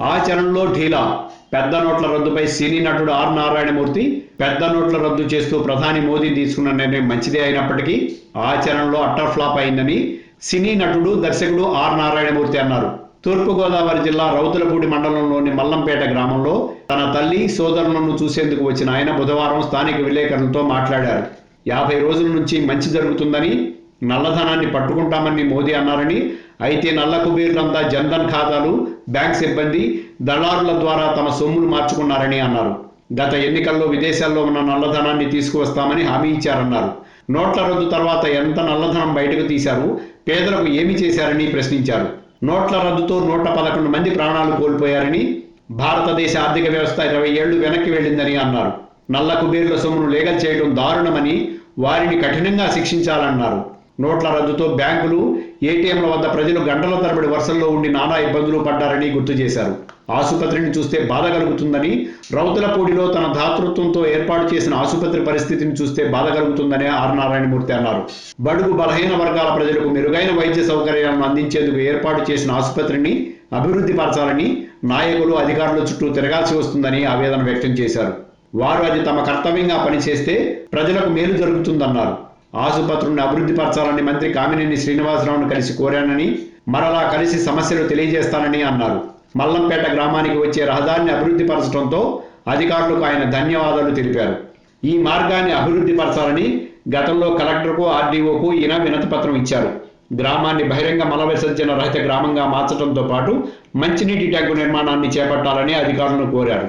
ఆచరణలో ఢీలా. పెద్ద నోట్ల రద్దుపై సినీ నటుడు ఆర్ నారాయణమూర్తి పెద్ద నోట్ల రద్దు చేస్తూ ప్రధాని మోదీ తీసుకున్న నిర్ణయం మంచిదే అయినప్పటికీ ఆచరణలో అట్టర్ ఫ్లాప్ అయిందని సినీ నటుడు దర్శకుడు ఆర్ నారాయణమూర్తి అన్నారు. తూర్పుగోదావరి జిల్లా రౌతులపూడి మండలంలోని మల్లంపేట గ్రామంలో తన తల్లి సోదరులను చూసేందుకు వచ్చిన ఆయన బుధవారం స్థానిక విలేకరులతో మాట్లాడారు. యాభై రోజుల నుంచి మంచి జరుగుతుందని నల్లధనాన్ని పట్టుకుంటామని మోదీ అన్నారని అయితే నల్ల కుబీర్లంతా జన్ధన్ ఖాతాలు బ్యాంక్ సిబ్బంది దళారుల ద్వారా తమ సొమ్మును మార్చుకున్నారని అన్నారు. గత ఎన్నికల్లో విదేశాల్లో ఉన్న నల్లధనాన్ని తీసుకువస్తామని హామీ ఇచ్చారన్నారు. నోట్ల రద్దు తర్వాత ఎంత నల్లధనం బయటకు తీశారు పేదలకు ఏమి చేశారని ప్రశ్నించారు. నోట్ల రద్దుతో నూట పదకొండు మంది ప్రాణాలు కోల్పోయారని భారతదేశ ఆర్థిక వ్యవస్థ ఇరవై ఏళ్ళు వెనక్కి వెళ్ళిందని అన్నారు. నల్ల కుబేర్ల సొమ్మును లేగల్ చేయడం దారుణమని వారిని కఠినంగా శిక్షించాలన్నారు. నోట్ల రద్దుతో బ్యాంకులు ఏటీఎంల వద్ద ప్రజలు గంటల తరబడి వరుసల్లో ఉండి నానా ఇబ్బందులు పడ్డారని గుర్తు చేశారు. ఆసుపత్రిని చూస్తే బాధ కలుగుతుందని రౌతులపూడిలో తన దాతృత్వంతో ఏర్పాటు చేసిన ఆసుపత్రి పరిస్థితిని చూస్తే బాధ కలుగుతుందని ఆర్. నారాయణమూర్తి అన్నారు. బడుగు బలహీన వర్గాల ప్రజలకు మెరుగైన వైద్య సౌకర్యాలను అందించేందుకు ఏర్పాటు చేసిన ఆసుపత్రిని అభివృద్ధి పరచాలని నాయకులు అధికారుల చుట్టూ తిరగాల్సి వస్తుందని ఆవేదన వ్యక్తం చేశారు. వారు అది తమ కర్తవ్యంగా పనిచేస్తే ప్రజలకు మేలు జరుగుతుందన్నారు. ఆసుపత్రులను అభివృద్ధి పరచాలని మంత్రి కామినేని శ్రీనివాసరావును కలిసి కోరానని మరలా కలిసి సమస్యలు తెలియజేస్తానని అన్నారు. మల్లంపేట గ్రామానికి వచ్చే రహదారిని అభివృద్ధి పరచడంతో అధికారులకు ఆయన ధన్యవాదాలు తెలిపారు. ఈ మార్గాన్ని అభివృద్ధి పరచాలని గతంలో కలెక్టర్కు ఆర్డీఓకు ఈయన వినతి పత్రం ఇచ్చారు. గ్రామాన్ని బహిరంగ మల విసర్జన రహిత గ్రామంగా మార్చడంతో పాటు మంచినీటి ట్యాంకు నిర్మాణాన్ని చేపట్టాలని అధికారులను కోరారు.